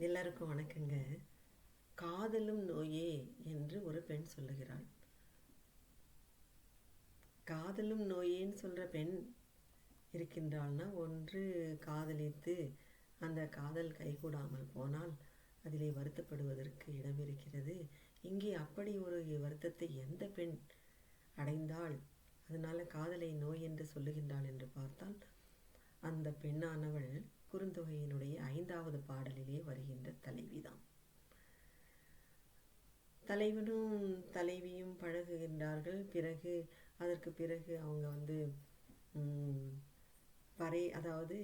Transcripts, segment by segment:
எல்லாருக்கும் வணக்கங்க. காதலும் நோயே என்று ஒரு பெண் சொல்லுகிறாள். காதலும் நோயேன்னு சொல்கிற பெண் இருக்கின்றாள்னா ஒன்று காதலித்து அந்த காதல் கைகூடாமல் போனால் அதிலே வருத்தப்படுவதற்கு இடம் இருக்கிறது. இங்கே அப்படி ஒரு வருத்தத்தை எந்த பெண் அடைந்தால் அதனால காதலை நோய் என்று சொல்லுகின்றாள் என்று பார்த்தால் அந்த பெண்ணானவள் குறுந்தொகையினுடைய ஐந்தாவது பாடலிலே வருகின்ற தலைவிதான். தலைவனும் தலைவியும் பழகுகின்றார்கள். பிறகு அதற்கு பிறகு அவங்க வந்து வரை அதாவது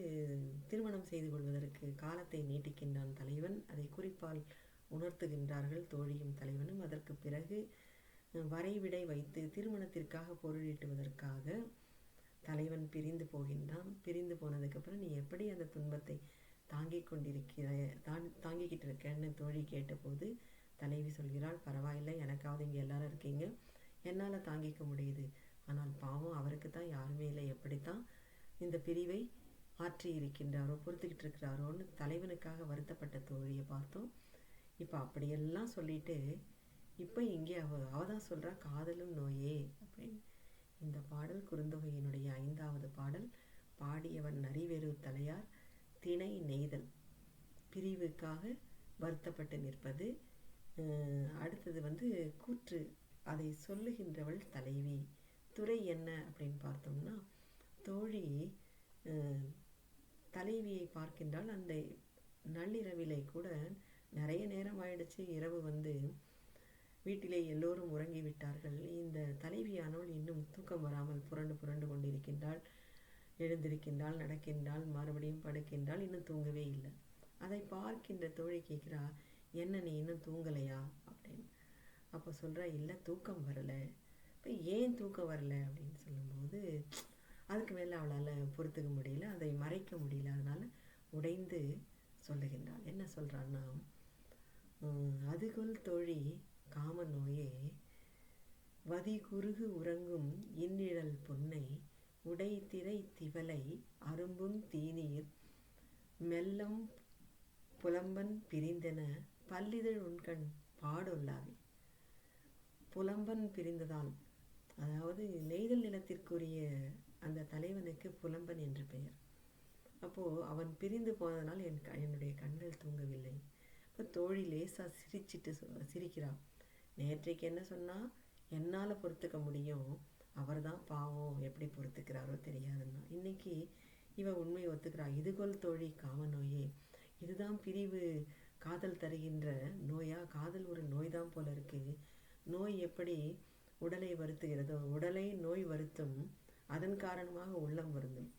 திருமணம் செய்து கொள்வதற்கு காலத்தை நீட்டிக்கின்றான் தலைவன். அதை குறிப்பால் உணர்த்துகின்றார்கள் தோழியும் தலைவனும். அதற்கு பிறகு வரைவிடை வைத்து திருமணத்திற்காக பொருளீட்டுவதற்காக தலைவன் பிரிந்து போகின்றான். பிரிந்து போனதுக்கப்புறம் நீ எப்படி அந்த துன்பத்தை தாங்கிக் கொண்டிருக்கிற தான் தாங்கிக்கிட்டு இருக்கேன்னு தோழி கேட்டபோது தலைவி சொல்கிறாள் பரவாயில்லை எனக்காவது இங்கே எல்லாரும் இருக்கீங்க. என்னால் தாங்கிக்க முடியுது. ஆனால் பாவம் அவருக்கு தான் யாருமே இல்லை. எப்படித்தான் இந்த பிரிவை ஆற்றி இருக்கின்றாரோ பொறுத்துக்கிட்டு இருக்கிறாரோன்னு தலைவனுக்காக வருத்தப்பட்ட தோழியை பார்த்தோம். இப்போ அப்படியெல்லாம் சொல்லிட்டு இப்போ இங்கே அவ அவ தான் சொல்கிறா காதலும் நோயே அப்படின்னு இந்த பாடல் குறுந்தொகையினுடைய ஐந்தாவது பாடல் பாடியவன் நரிவேறு தலையார் திணை நெய்தல். பிரிவுக்காக வருத்தப்பட்டு நிற்பது அடுத்தது வந்து கூற்று அதை சொல்லுகின்றவள் தலைவி. துறை என்ன அப்படின்னு பார்த்தோம்னா தோழி தலைவியை பார்க்கின்றால் அந்த நள்ளிரவிலே கூட நிறைய நேரம் ஆயிடுச்சு இரவு வந்து வீட்டிலே எல்லோரும் உறங்கி விட்டார்கள். இந்த தலைவியானவள் இன்னும் தூக்கம் வராமல் புரண்டு புரண்டு கொண்டிருக்கின்றாள். எழுந்திருக்கின்றாள் நடக்கின்றாள் மறுபடியும் படுக்கின்றாள் இன்னும் தூங்கவே இல்லை. அதை பார்க்கின்ற தோழி கேட்குறா என்ன நீ இன்னும் தூங்கலையா? அப்படின்னு. அப்போ சொல்கிறா இல்லை தூக்கம் வரலை. இப்போ ஏன் தூக்கம் வரலை? அப்படின்னு சொல்லும்போது அதுக்கு மேலே அவளால் பொறுத்துக்க முடியல அதை மறைக்க முடியல. அதனால் உடைந்து சொல்லுகின்றாள். என்ன சொல்கிறான்னா அதுக்குள் தோழி காம நோயே வதி குறுகு உறங்கும் இன்னிழல் பொன்னை உடை திரை திவலை அரும்பும் தீநீர் மெல்லம் புலம்பன் பிரிந்தன பல்லிதழ் உண்கண் பாடொல்லாவே. புலம்பன் பிரிந்ததால் அதாவது நெய்தல் நிலத்திற்குரிய அந்த தலைவனுக்கு புலம்பன் என்று பெயர். அப்போது அவன் பிரிந்து போனதனால் என் க- என்னுடைய கண்கள் தூங்கவில்லை. இப்போ தோழி லேசாக சிரிச்சிட்டு சொ- நேற்றைக்கு என்ன சொன்னால் என்னால் பொறுத்துக்க முடியும். அவர் தான் பாவம் எப்படி பொறுத்துக்கிறாரோ தெரியாதுன்னா. இன்னைக்கு இவன் உண்மையை ஒத்துக்கிறா இதுகோல் தோழி காம நோயே. இதுதான் பிரிவு காதல் தருகின்ற நோயா? காதல் ஒரு நோய் தான் போல இருக்கு. நோய் எப்படி உடலை வருத்துகிறதோ உடலை நோய் வருத்தும் அதன் காரணமாக உள்ளம் வருந்தும்.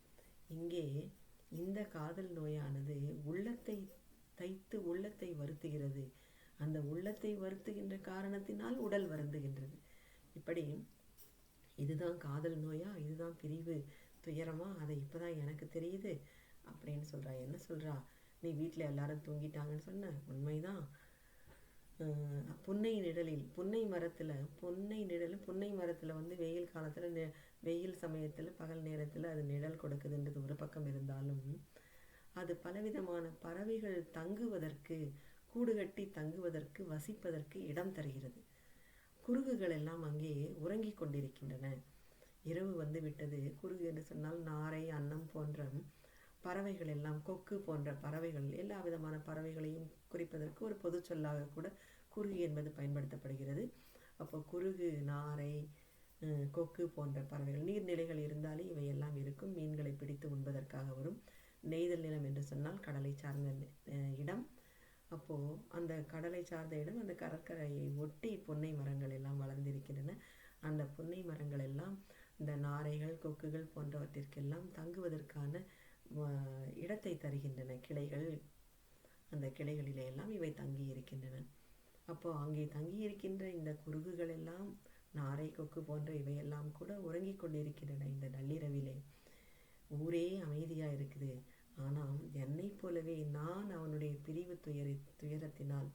இங்கே இந்த காதல் நோயானது உள்ளத்தை தைத்து உள்ளத்தை வருத்துகிறது. அந்த உள்ளத்தை வருத்துகின்ற காரணத்தினால் உடல் வருந்துகின்றது. இப்படி இதுதான் காதல் நோயா? இதுதான் பிரிவு துயரமா? அதை இப்பதான் எனக்கு தெரியுது அப்படின்னு சொல்றா. என்ன சொல்றா? நீ வீட்டில் எல்லாரும் தூங்கிட்டாங்கன்னு சொன்ன? உண்மைதான். புன்னை நிழலில் புன்னை மரத்துல புன்னை நிழல் புன்னை மரத்துல வந்து வெயில் காலத்துல நெ- வெயில் சமயத்துல பகல் நேரத்துல அது நிழல் கொடுக்குதுன்றது ஒரு பக்கம் இருந்தாலும் அது பலவிதமான பறவைகள் தங்குவதற்கு கூடு கட்டி தங்குவதற்கு வசிப்பதற்கு இடம் தருகிறது. குருகுகள் எல்லாம் அங்கே உறங்கிக் கொண்டிருக்கின்றன. இரவு வந்து விட்டது. குருகு என்று சொன்னால் நாரை அன்னம் போன்ற பறவைகள் எல்லாம் கொக்கு போன்ற பறவைகள் எல்லா விதமான பறவைகளையும் குறிப்பதற்கு ஒரு பொது சொல்லாக கூட குருகு என்பது பயன்படுத்தப்படுகிறது. அப்போ குருகு நாரை கொக்கு போன்ற பறவைகள் நீர்நிலைகள் இருந்தாலே இவை எல்லாம் இருக்கும். மீன்களை பிடித்து உண்பதற்காக வரும். நெய்தல் நிலம் என்று சொன்னால் கடலை சார்ந்த இடம். அப்போது அந்த கடலை சார்ந்த இடம் அந்த கடற்கரையை ஒட்டி பொன்னை மரங்கள் எல்லாம் வளர்ந்திருக்கின்றன. அந்த பொன்னை மரங்கள் எல்லாம் இந்த நாரைகள் கொக்குகள் போன்றவற்றிற்கெல்லாம் தங்குவதற்கான இடத்தை தருகின்றன. கிளைகள் அந்த கிளைகளிலே எல்லாம் இவை தங்கி இருக்கின்றன அப்போ அங்கே தங்கி இருக்கின்ற இந்த குருகுகள் எல்லாம் நாரை கொக்கு போன்ற இவையெல்லாம் கூட உறங்கிக் கொண்டிருக்கின்றன. இந்த நள்ளிரவிலே ஊரே அமைதியாக இருக்குது. ஆனால் என்னைப் போலவே நான் அவனுடைய பிரிவு துயரி துயரத்தினால்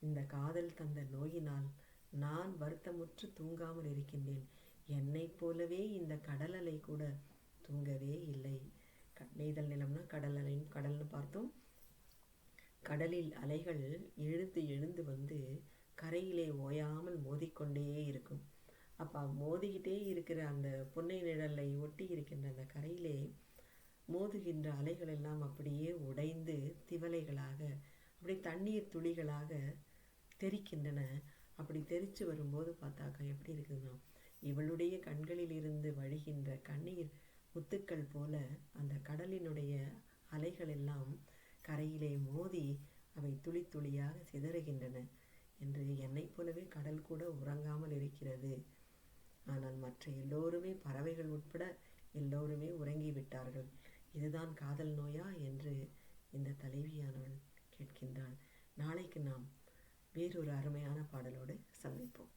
இந்த காதல் தந்த நோயினால் நான் வருத்தமுற்று தூங்காமல் இருக்கின்றேன். என்னைப் போலவே இந்த கடல் அலை கூட தூங்கவே இல்லை. நெய்தல் நிலம்னா கடல் அலைன்னு கடல்னு பார்த்தோம். கடலில் அலைகள் எழுந்து எழுந்து வந்து கரையிலே ஓயாமல் மோதிக்கொண்டே இருக்கும். அப்போ மோதிக்கிட்டே இருக்கிற அந்த புன்னை நிழலை ஒட்டி இருக்கின்ற அந்த கரையிலே மோதுகின்ற அலைகள் எல்லாம் அப்படியே உடைந்து திவலைகளாக அப்படி தண்ணீர் துளிகளாக தெரிக்கின்றன. அப்படி தெரிச்சு வரும்போது பார்த்தாக்கா எப்படி இருக்குதுன்னா இவளுடைய கண்களில் இருந்து வழிகின்ற கண்ணீர் முத்துக்கள் போல அந்த கடலினுடைய அலைகள் எல்லாம் கரையிலே மோதி அவை துளி துளியாக சிதறுகின்றன என்று என்னைப் போலவே கடல் கூட உறங்காமல் இருக்கிறது. ஆனால் மற்ற எல்லோருமே பறவைகள் உட்பட எல்லோருமே உறங்கிவிட்டார்கள். இதுதான் காதல் நோயா என்று இந்த தலைவியானவள் கேட்கின்றாள். நாளைக்கு நாம் வேறொரு அருமையான பாடலோடு சந்திப்போம்.